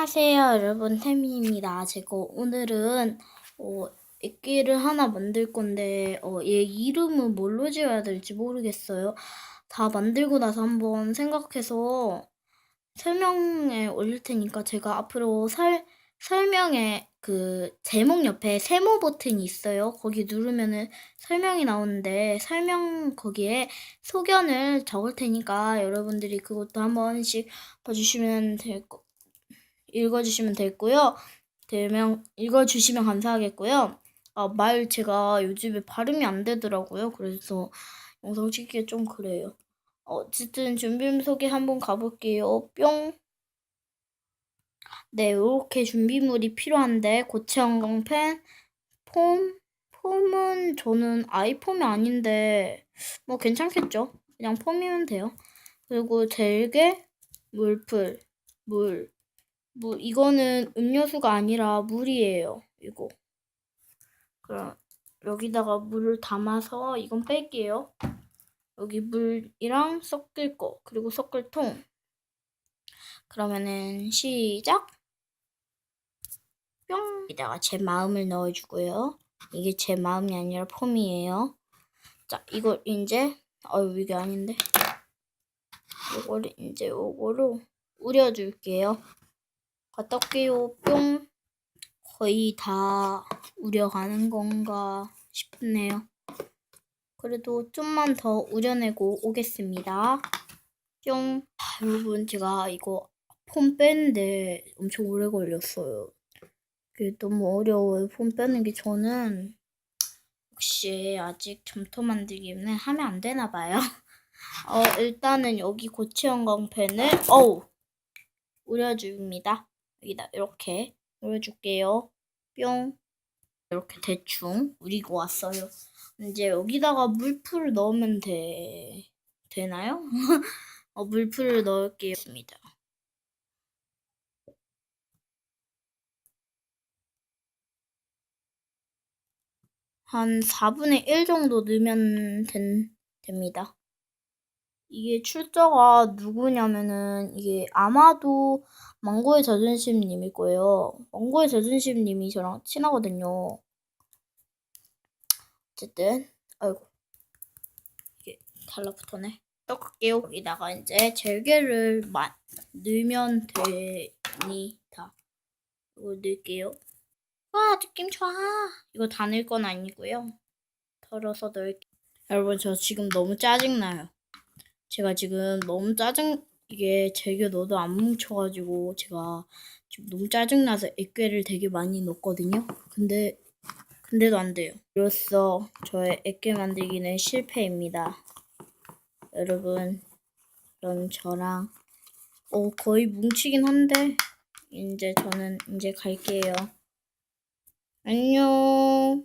안녕하세요, 여러분. 태민입니다. 제가 오늘은 어, 액기를 하나 만들 건데 어, 얘 이름은 뭘로 지어야 될지 모르겠어요. 다 만들고 나서 한번 생각해서 설명에 올릴 테니까 제가 앞으로 설, 설명에 그 제목 옆에 세모 버튼이 있어요. 거기 누르면은 설명이 나오는데 설명 거기에 소견을 적을 테니까 여러분들이 그것도 한 번씩 봐주시면 될 거, 읽어주시면 되고요. 되면 읽어주시면 감사하겠고요. 아, 말 제가 요즘에 발음이 안 되더라고요. 그래서 영상 찍기가 좀 그래요. 어쨌든 준비 소개 한번 가볼게요. 뿅. 네, 이렇게 준비물이 필요한데 고체 형광펜, 폼, 폼은 저는 아이폼이 아닌데 뭐 괜찮겠죠? 그냥 폼이면 돼요. 그리고 젤게, 물풀, 물, 물 이거는 음료수가 아니라 물이에요. 이거. 그럼 여기다가 물을 담아서 이건 뺄게요. 여기 물이랑 섞을 거 그리고 섞을 통. 그러면은 시작. 뿅. 여기다가 제 마음을 넣어주고요. 이게 제 마음이 아니라 폼이에요. 자, 이걸 이제 어유 이게 아닌데. 이거를 이제 요거로 우려줄게요. 올게요. 뿅. 거의 다 우려가는 건가 싶네요. 그래도 좀만 더 우려내고 오겠습니다. 뿅. 아, 여러분 제가 이거 폼 빼는데 엄청 오래 걸렸어요. 그게 너무 어려워요. 폼 빼는 게 저는 혹시 아직 점토 만들기는 하면 안 되나 봐요. 어, 일단은 여기 고체 형광펜을 어우 우려줍니다. 여기다 이렇게 우려줄게요. 뿅. 이렇게 대충 우리고 왔어요. 이제 여기다가 물풀을 넣으면 돼. 되나요? 어, 물풀을 넣을게요.습니다. 한 4분의 1 정도 넣으면 된, 됩니다. 이게 출처가 누구냐면은 이게 아마도 망고의 자존심 님일 거예요. 망고의 자존심 님이 저랑 친하거든요. 어쨌든 아이고 이게 달라붙었네. 떡갈게요. 여기다가 이제 젤게를 마, 넣으면 됩니다. 이거 넣을게요. 와 느낌 좋아. 이거 다 넣을 건 아니고요. 덜어서 넣을게요. 여러분 저 지금 너무 짜증나요. 제가 지금 너무 짜증 이게 제게 넣어도 안 뭉쳐가지고 제가 지금 너무 짜증나서 액괴를 되게 많이 넣었거든요. 근데 근데도 안 돼요. 이로써 저의 액괴 만들기는 실패입니다. 여러분 그럼 저랑 어 거의 뭉치긴 한데 이제 저는 이제 갈게요. 안녕.